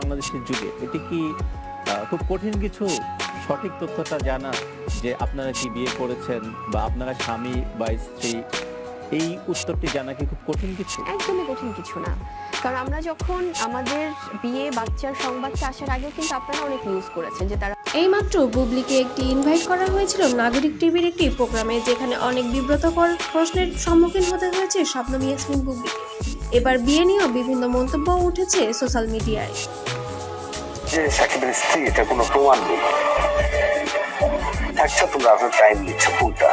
বাংলাদেশের যুগে, এটি কি খুব কঠিন কিছু সঠিক তথ্যটা জানা যে আপনারা কি বিয়ে করেছেন বা আপনারা স্বামী বা স্ত্রী? এই উত্তরটি জানা কি খুব কঠিন কিছু? একদমই কঠিন কিছু না। কারণ আমরা যখন আমাদের বিয়ে বাচ্চার সংবাদটা আসার আগেও কিন্তু আপনারা অনেক ইউজ করেছেন যে তারা এইমাত্র বুবলিকে একটি ইনভাইট করা হয়েছিল নাগরিক টিভির একটি প্রোগ্রামে, যেখানে অনেক বিব্রতকর প্রশ্নের সম্মুখীন হতে হয়েছে স্বপ্নম ইয়াসমিন বুবলিকে এবার বিয়ে নিয়েও বিভিন্ন মন্তব্য উঠেছে সোশ্যাল মিডিয়ায়। সাকিবের স্ত্রী, এটা কোনো প্রমাণ নেই। আচ্ছা তোমরা আপনার টাইম নিচ্ছ, কোনটা?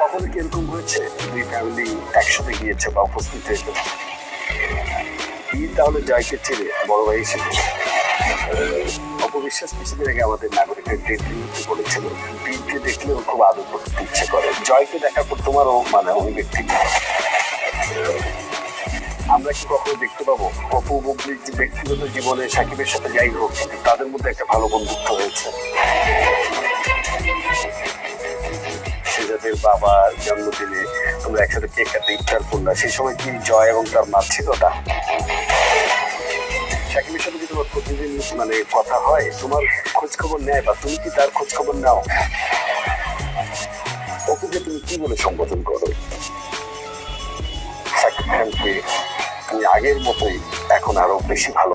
কখনো কি এরকম হয়েছে? দুই ফ্যামিলি একসাথে গিয়েছে বা উপস্থিত হয়েছে? তাহলে জয়কে ছেড়ে বড় ভাই এসে অপবিশ্বাস কিছুদিন আগে আমাদের নাগরিকের ডেট রিভিউতে বলেছিল। বীরকে দেখলে খুব আদর করতে ইচ্ছে করে। জয়কে দেখার পর তোমারও মানে অভিব্যক্তি আমরা কি কখনো দেখতে পাবো? অপু বুবলির ব্যক্তিগত জীবনে সাকিবের সাথে যাই হোক তাদের মধ্যে একটা ভালো বন্ধুত্ব হয়েছে। সেজাদের বাবার জন্মদিনে তোমরা একসাথে কেক কাটতে ইফতার করলা সেই সময় কি জয় এবং তার মা ছিল না কি মানে কথা হয়, তোমার খোঁজ খবর নেয় বা তুমি কি তার খোঁজ খবর নাও? ওকে তুমি কি বলে সম্বোধন করো? সাকিব খানকে তুমি আগের মতোই এখন আরও বেশি ভালো